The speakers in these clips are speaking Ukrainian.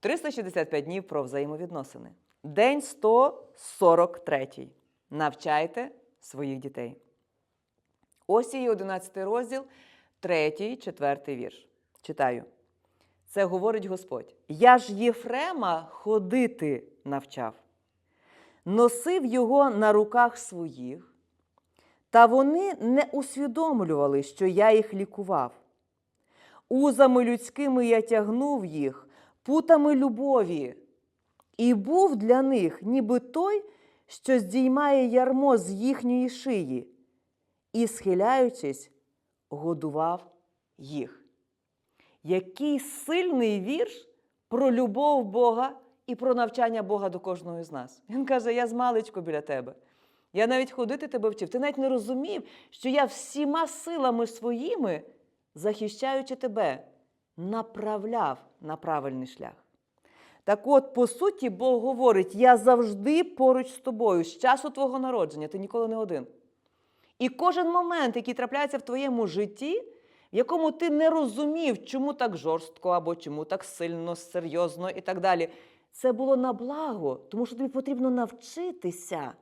365 днів про взаємовідносини. День 143. Навчайте своїх дітей. Ось і 11 розділ, 3, 4 вірш. Читаю. Це говорить Господь. Я ж Єфрема ходити навчав, носив його на руках своїх, та вони не усвідомлювали, що я їх лікував. Узами людськими я тягнув їх, путами любові, і був для них, ніби той, що здіймає ярмо з їхньої шиї, і, схиляючись, годував їх. Який сильний вірш про любов Бога і про навчання Бога до кожного з нас. Він каже: Я з маличку біля тебе. Я навіть ходити тебе вчив. Ти навіть не розумів, що я всіма силами своїми, захищаючи тебе, направляв на правильний шлях. Так от, по суті, Бог говорить: я завжди поруч з тобою, з часу твого народження, ти ніколи не один. І кожен момент, який трапляється в твоєму житті, в якому ти не розумів, чому так жорстко, або чому так сильно, серйозно і так далі, це було на благо, тому що тобі потрібно навчитися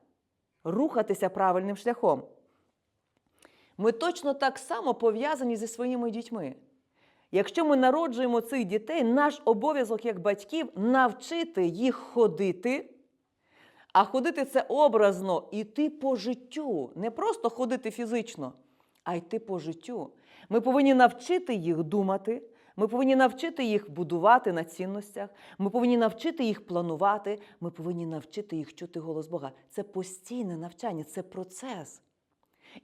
рухатися правильним шляхом. Ми точно так само пов'язані зі своїми дітьми. Якщо ми народжуємо цих дітей, наш обов'язок як батьків навчити їх ходити. А ходити це образно іти по життю, не просто ходити фізично, а йти по життю. Ми повинні навчити їх думати, ми повинні навчити їх будувати на цінностях, ми повинні навчити їх планувати, ми повинні навчити їх чути голос Бога. Це постійне навчання, це процес.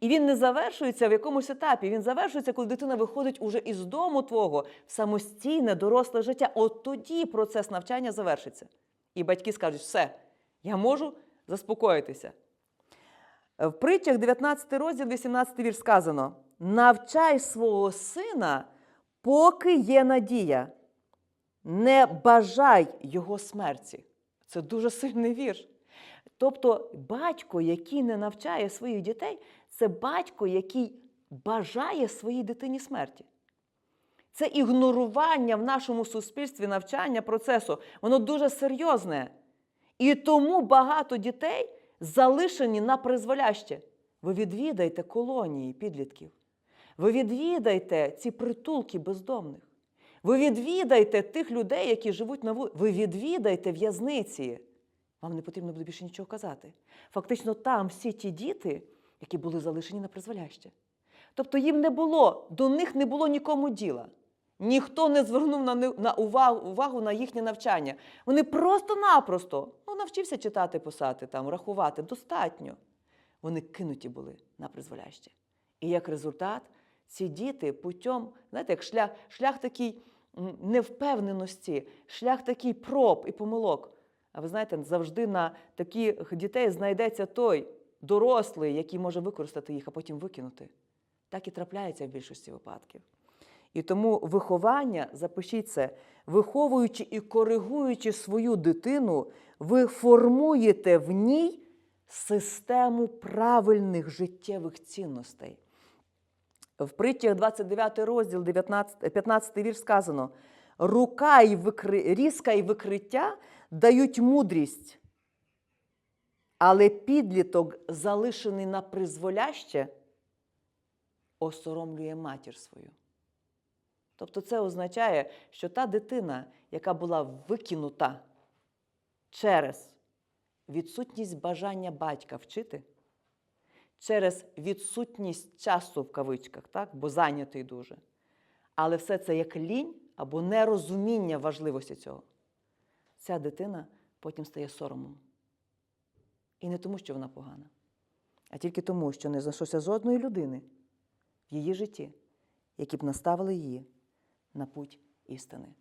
І він не завершується в якомусь етапі. Він завершується, коли дитина виходить уже із дому твого в самостійне, доросле життя. От тоді процес навчання завершиться. І батьки скажуть, все, я можу заспокоїтися. В притчах 19 розділ, 18 вірш сказано: навчай свого сина, поки є надія, не бажай його смерті. Це дуже сильний вірш. Тобто, батько, який не навчає своїх дітей, це батько, який бажає своїй дитині смерті. Це ігнорування в нашому суспільстві навчання процесу. Воно дуже серйозне. І тому багато дітей залишені на призволяще. Ви відвідайте колонії підлітків. Ви відвідайте ці притулки бездомних. Ви відвідайте тих людей, які живуть на вулиці. Ви відвідайте в'язниці. Вам не потрібно буде більше нічого казати. Фактично, там всі ті діти, які були залишені на призволяще. Тобто їм не було, до них не було нікому діла. Ніхто не звернув на, на увагу, увагу на їхнє навчання. Вони просто-напросто ну, навчився читати, писати, там, рахувати. Достатньо. Вони кинуті були на призволяще. І як результат, ці діти путем, знаєте, як шлях, шлях такий невпевненості, шлях такий проб і помилок. А ви знаєте, завжди на таких дітей знайдеться той дорослий, який може використати їх, а потім викинути. Так і трапляється в більшості випадків. І тому виховання, запишіть це, виховуючи і коригуючи свою дитину, ви формуєте в ній систему правильних життєвих цінностей. В приттях 29 розділ, 19, 15 вірш сказано: рука і викри... різка і викриття дають мудрість, але підліток, залишений на призволяще, осоромлює матір свою. Тобто це означає, що та дитина, яка була викинута через відсутність бажання батька вчити, через відсутність часу в кавичках, так? бо зайнятий дуже. Але все це як лінь або нерозуміння важливості цього. Ця дитина потім стає соромом. І не тому, що вона погана, а тільки тому, що не знайшлося жодної людини в її житті, які б наставили її на путь істини.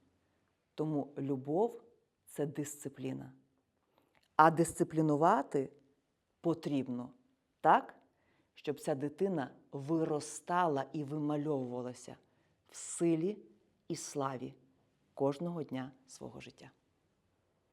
Тому любов це дисципліна. А дисциплінувати потрібно так, щоб ця дитина виростала і вимальовувалася в силі і славі кожного дня свого життя.